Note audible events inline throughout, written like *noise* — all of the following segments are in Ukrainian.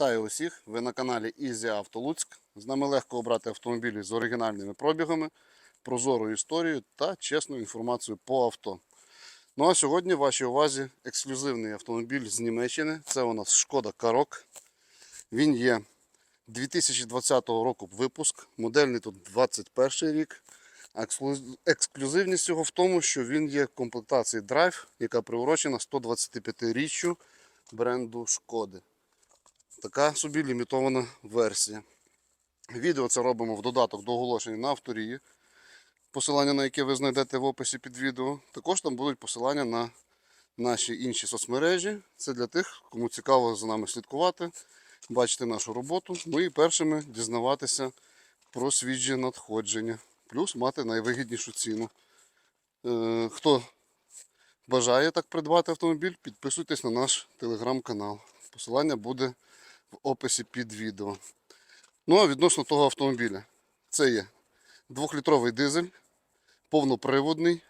Вітаю усіх! Ви на каналі Easy Auto Луцьк. З нами легко обрати автомобілі з оригінальними пробігами, прозорою історією та чесною інформацією по авто. Ну а сьогодні в вашій увазі ексклюзивний автомобіль з Німеччини. Це у нас Шкода Карок. Він є 2020 року випуск, модельний тут 21 рік. Ексклюзивність його в тому, що він є комплектації Drive, яка приурочена 125-річчю бренду Шкоди. Така собі лімітована версія. Відео це робимо в додаток до оголошення на авторії, посилання на яке ви знайдете в описі під відео. Також там будуть посилання на наші інші соцмережі. Це для тих, кому цікаво за нами слідкувати, бачити нашу роботу. Ну і першими дізнаватися про свіжі надходження, плюс мати найвигіднішу ціну. Е, Хто бажає так придбати автомобіль, підписуйтесь на наш телеграм-канал. Посилання буде в описі під відео. Ну а відносно того автомобіля. Це є 2-літровий дизель, повноприводний,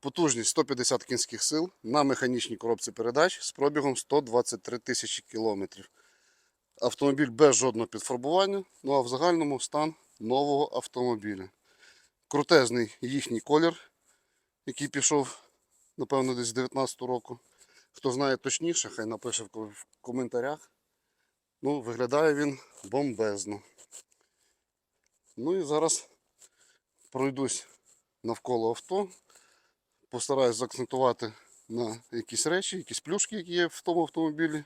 потужність 150 кінських сил на механічній коробці передач з пробігом 123 тисячі кілометрів. Автомобіль без жодного підфарбування, ну а в загальному стан нового автомобіля. Крутезний їхній колір, який пішов, напевно, десь з 19 року. Хто знає точніше, хай напише в коментарях. Ну, виглядає він бомбезно. Ну і зараз пройдусь навколо авто. Постараюсь заакцентувати на якісь речі, якісь плюшки, які є в тому автомобілі.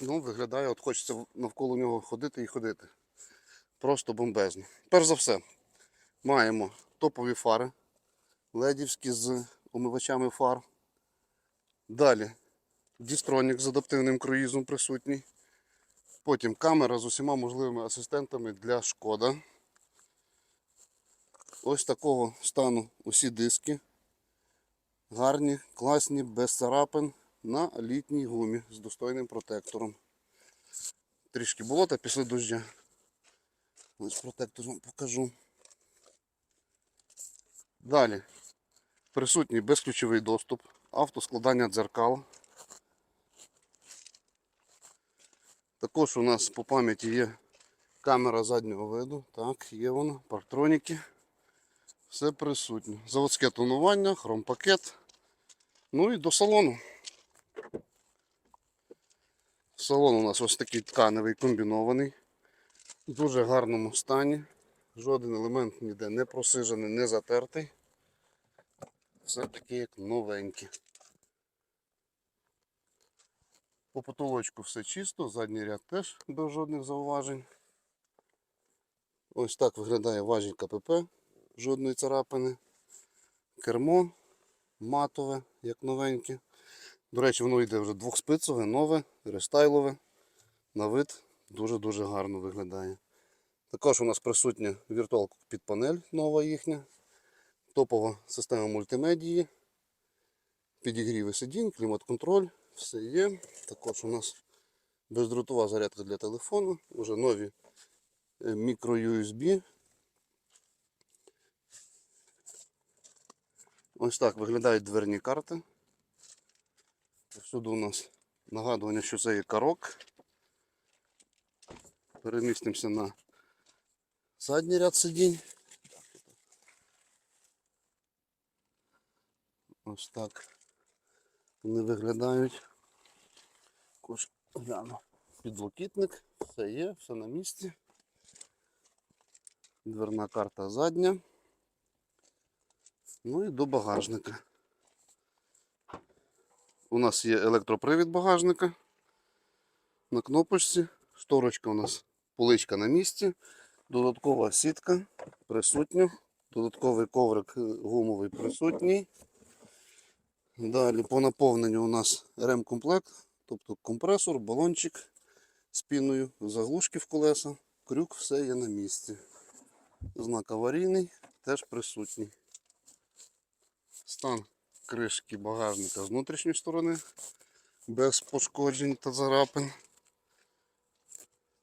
Ну, виглядає, от хочеться навколо нього ходити і ходити. Просто бомбезно. Перш за все, маємо топові фари ледівські з омивачами фар. Далі дістронік з адаптивним круїзом присутній. Потім камера з усіма можливими асистентами для шкода. Ось такого стану усі диски. Гарні, класні, без царапин на літній гумі з достойним протектором. Трішки болота після дождя. Ось протектор вам покажу. Далі присутній безключовий доступ, автоскладання дзеркал. Також у нас по пам'яті є камера заднього виду. Так, є вона, парктроніки. Все присутнє. Заводське тонування, хромпакет. Ну і до салону. Салон у нас ось такий тканевий комбінований. В дуже гарному стані. Жоден елемент ніде не просижений, не затертий. Все таке як новеньке. По потолочку все чисто, задній ряд теж без жодних зауважень. Ось так виглядає важіль КПП, жодної царапини. Кермо матове, як новеньке. До речі, воно йде вже двохспицеве, нове, рестайлове. На вид дуже-дуже гарно виглядає. Також у нас присутня віртуалка під панель нова їхня. Топова система мультимедії. Підігріви сидінь, клімат-контроль, все є. Також у нас бездротова зарядка для телефону, вже нові е, мікро-USB. Ось так виглядають дверні карти. Всюди у нас нагадування, що це є карок. Перемістимося на задній ряд сидінь. Ось так вони виглядають. Також гляну. Підлокітник, все є, все на місці. Дверна карта задня. Ну і до багажника. У нас є електропривід багажника. На кнопочці. Шторочка у нас поличка на місці. Додаткова сітка присутня. Додатковий коврик е, гумовий присутній. Далі по наповненню у нас ремкомплект, тобто компресор, балончик з заглушки в колеса, крюк, все є на місці. Знак аварійний теж присутній. Стан кришки багажника з внутрішньої сторони, без пошкоджень та зарапин.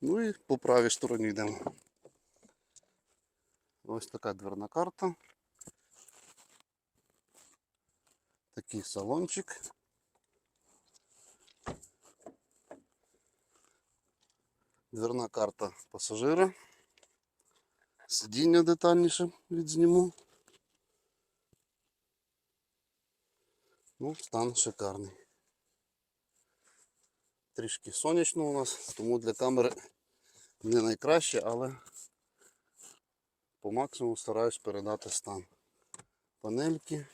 Ну і по правій стороні йдемо. Ось така дверна карта. Такий салончик. Дверна карта пасажира. Сидіння детальніше відзніму. Ну, стан шикарний. Трішки сонячно у нас, тому для камери не найкраще, але по максимуму стараюсь передати стан. Панельки.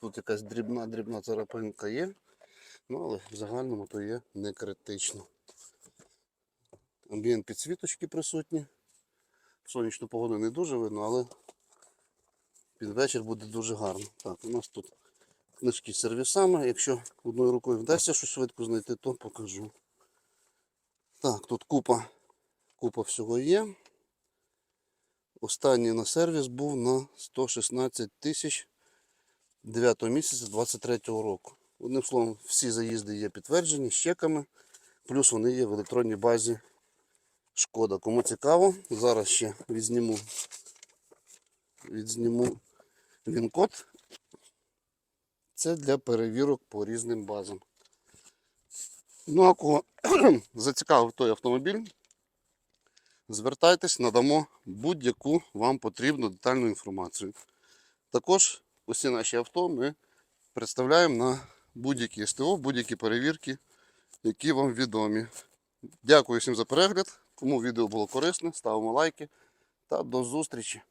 Тут якась дрібна дрібна царапинка є, ну але в загальному то є не критично. Амбієнт підсвіточки присутні. Сонячну погоду не дуже видно, але під вечір буде дуже гарно. Так, у нас тут книжки з сервісами. Якщо одною рукою вдасться щось швидко знайти, то покажу. Так, тут купа, купа всього є. Останній на сервіс був на 116 тисяч 9 місяця 23 року. Одним словом, всі заїзди є підтверджені з чеками, плюс вони є в електронній базі Шкода. Кому цікаво, зараз ще відзніму, відзніму він-код. Це для перевірок по різним базам. Ну, а кого *clears throat* зацікавив той автомобіль, звертайтесь, надамо будь-яку вам потрібну детальну інформацію. Також усі наші авто ми представляємо на будь-які СТО, будь-які перевірки, які вам відомі. Дякую всім за перегляд. Кому відео було корисне, ставимо лайки та до зустрічі.